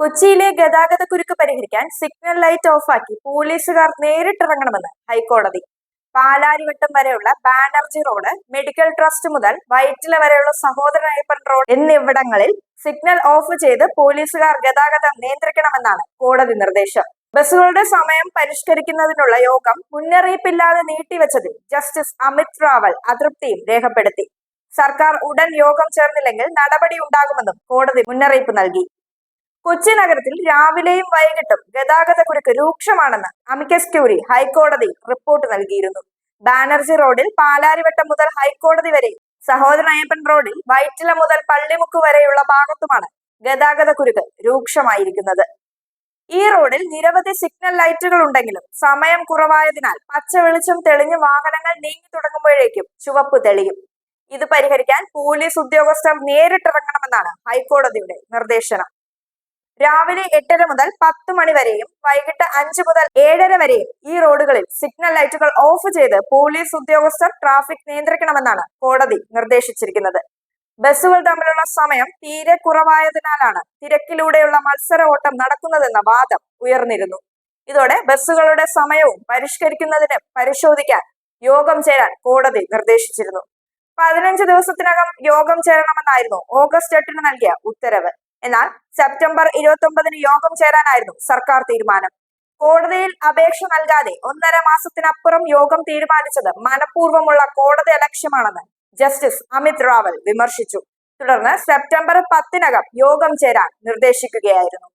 കൊച്ചിയിലെ ഗതാഗത കുരുക്ക് പരിഹരിക്കാൻ സിഗ്നൽ ലൈറ്റ് ഓഫാക്കി പോലീസുകാർ നേരിട്ടിറങ്ങണമെന്ന് ഹൈക്കോടതി. പാലാരിവട്ടം വരെയുള്ള ബാനർജി റോഡ് മെഡിക്കൽ ട്രസ്റ്റ് മുതൽ വൈറ്റില വരെയുള്ള സഹോദരനയ്യപ്പൻ റോഡ് എന്നിവിടങ്ങളിൽ സിഗ്നൽ ഓഫ് ചെയ്ത് പോലീസുകാർ ഗതാഗതം നിയന്ത്രിക്കണമെന്നാണ് കോടതി നിർദ്ദേശം. ബസ്സുകളുടെ സമയം പരിഷ്കരിക്കുന്നതിനുള്ള യോഗം മുന്നറിയിപ്പില്ലാതെ നീട്ടിവെച്ചതിൽ ജസ്റ്റിസ് അമിത് റാവൽ അതൃപ്തിയും രേഖപ്പെടുത്തി. സർക്കാർ ഉടൻ യോഗം ചേർന്നില്ലെങ്കിൽ നടപടി ഉണ്ടാകുമെന്നും കോടതി മുന്നറിയിപ്പ് നൽകി. കൊച്ചി നഗരത്തിൽ രാവിലെയും വൈകിട്ടും ഗതാഗത കുരുക്ക് രൂക്ഷമാണെന്ന് അമിക്കസ് ക്യൂറി ഹൈക്കോടതി റിപ്പോർട്ട് നൽകിയിരുന്നു. ബാനർജി റോഡിൽ പാലാരിവട്ടം മുതൽ ഹൈക്കോടതി വരെ സഹോദരൻ അയ്യപ്പൻ റോഡിൽ വൈറ്റില മുതൽ പള്ളിമുക്ക് വരെയുള്ള ഭാഗത്തുമാണ് ഗതാഗത കുരുക്ക് രൂക്ഷമായിരിക്കുന്നത്. ഈ റോഡിൽ നിരവധി സിഗ്നൽ ലൈറ്റുകൾ ഉണ്ടെങ്കിലും സമയം കുറവായതിനാൽ പച്ച വെളിച്ചം തെളിഞ്ഞ് വാഹനങ്ങൾ നീങ്ങി തുടങ്ങുമ്പോഴേക്കും ചുവപ്പ് തെളിയും. ഇത് പരിഹരിക്കാൻ പോലീസ് ഉദ്യോഗസ്ഥർ നേരിട്ടിറങ്ങണമെന്നാണ് ഹൈക്കോടതിയുടെ നിർദ്ദേശനം രാവിലെ എട്ടര മുതൽ പത്ത് മണി വരെയും വൈകിട്ട് അഞ്ച് മുതൽ ഏഴര വരെയും ഈ റോഡുകളിൽ സിഗ്നൽ ലൈറ്റുകൾ ഓഫ് ചെയ്ത് പോലീസ് ഉദ്യോഗസ്ഥർ ട്രാഫിക് നിയന്ത്രിക്കണമെന്നാണ് കോടതി നിർദ്ദേശിച്ചിരിക്കുന്നത്. ബസ്സുകൾ തമ്മിലുള്ള സമയം തീരെ കുറവായതിനാലാണ് തിരക്കിലൂടെയുള്ള മത്സര ഓട്ടം നടക്കുന്നതെന്ന വാദം ഉയർന്നിരുന്നു. ഇതോടെ ബസ്സുകളുടെ സമയവും പരിഷ്കരിക്കുന്നതിന് പരിശോധിക്കാൻ യോഗം ചേരാൻ കോടതി നിർദ്ദേശിച്ചിരുന്നു. പതിനഞ്ച് ദിവസത്തിനകം യോഗം ചേരണമെന്നായിരുന്നു ഓഗസ്റ്റ് എട്ടിന് നൽകിയ ഉത്തരവ്. എന്നാൽ സെപ്റ്റംബർ ഇരുപത്തി യോഗം ചേരാനായിരുന്നു സർക്കാർ തീരുമാനം. കോടതിയിൽ അപേക്ഷ നൽകാതെ ഒന്നര മാസത്തിനപ്പുറം യോഗം തീരുമാനിച്ചത് മനഃപൂർവമുള്ള കോടതി അലക്ഷ്യമാണെന്ന് ജസ്റ്റിസ് അമിത് റാവൽ വിമർശിച്ചു. തുടർന്ന് സെപ്റ്റംബർ പത്തിനകം യോഗം ചേരാൻ നിർദ്ദേശിക്കുകയായിരുന്നു.